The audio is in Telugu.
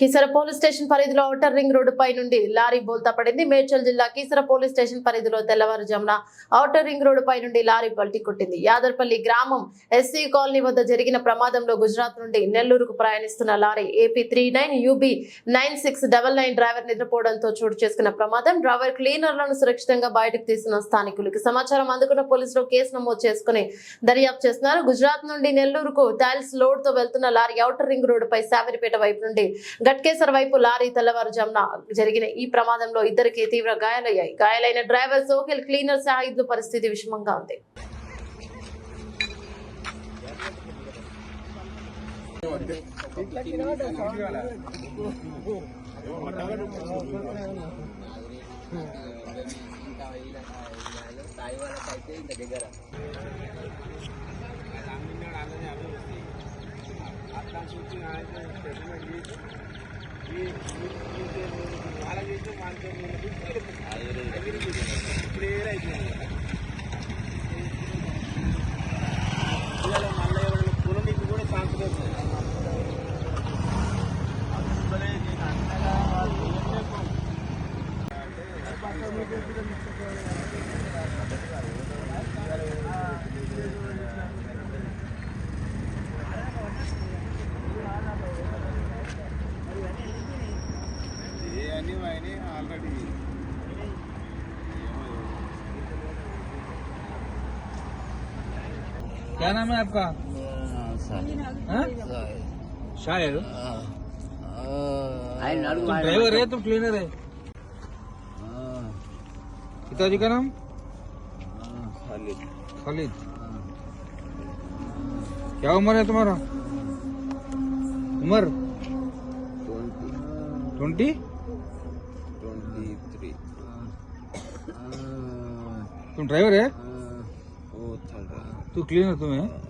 కీసర పోలీస్ స్టేషన్ పరిధిలో ఔటర్ రింగ్ రోడ్డు పై నుండి లారీ బోల్తా పడింది. మేడ్చల్ జిల్లా కీసర పోలీస్ స్టేషన్ పరిధిలో తెల్లవారుజామున ఔటర్ రింగ్ రోడ్డు పై నుండి లారీ పల్టీ కొట్టింది. యాదర్పల్లి గ్రామం ఎస్సీ కాలనీ వద్ద జరిగిన ప్రమాదంలో గుజరాత్ నుండి నెల్లూరుకు ప్రయాణిస్తున్న lorry AP three nine U B nine six double nine driver నిద్రపోవడంతో చోటు చేసుకున్న ప్రమాదం. డ్రైవర్ క్లీనర్లను సురక్షితంగా బయటకు తీసిన స్థానికులకు సమాచారం అందుకున్న పోలీసులు కేసు నమోదు చేసుకుని దర్యాప్తు చేస్తున్నారు. గుజరాత్ నుండి నెల్లూరుకు టైల్స్ లోడ్తో వెళ్తున్న లారీ ఔటర్ రింగ్ రోడ్డు పై వైపు నుండి గట్కేసర్ వైపు లారీ తెల్లవారుజామున జరిగిన ఈ ప్రమాదంలో ఇద్దరికి తీవ్ర గాయాలయ్యాయి. గాయాలైన డ్రైవర్ సోహిల్ క్లీనర్ సాహిద్ పరిస్థితి విషమంగా ఉంది. క్లియర్ అయిపోయింది మళ్ళీ పొలం మీకు కూడా కాన్సన్ట్రేట్ అంటే ఆల్రెడీ क्या नाम है आपका हाँ? शायर तुम ड्राइवर है तुम क्लीनर है पिताजी का नाम खालिद क्या उम्र है तुम्हारा उम्र ट्वेंटी हाँ। तुम ड्राइवर है? तू क्लीन है तुम्हें?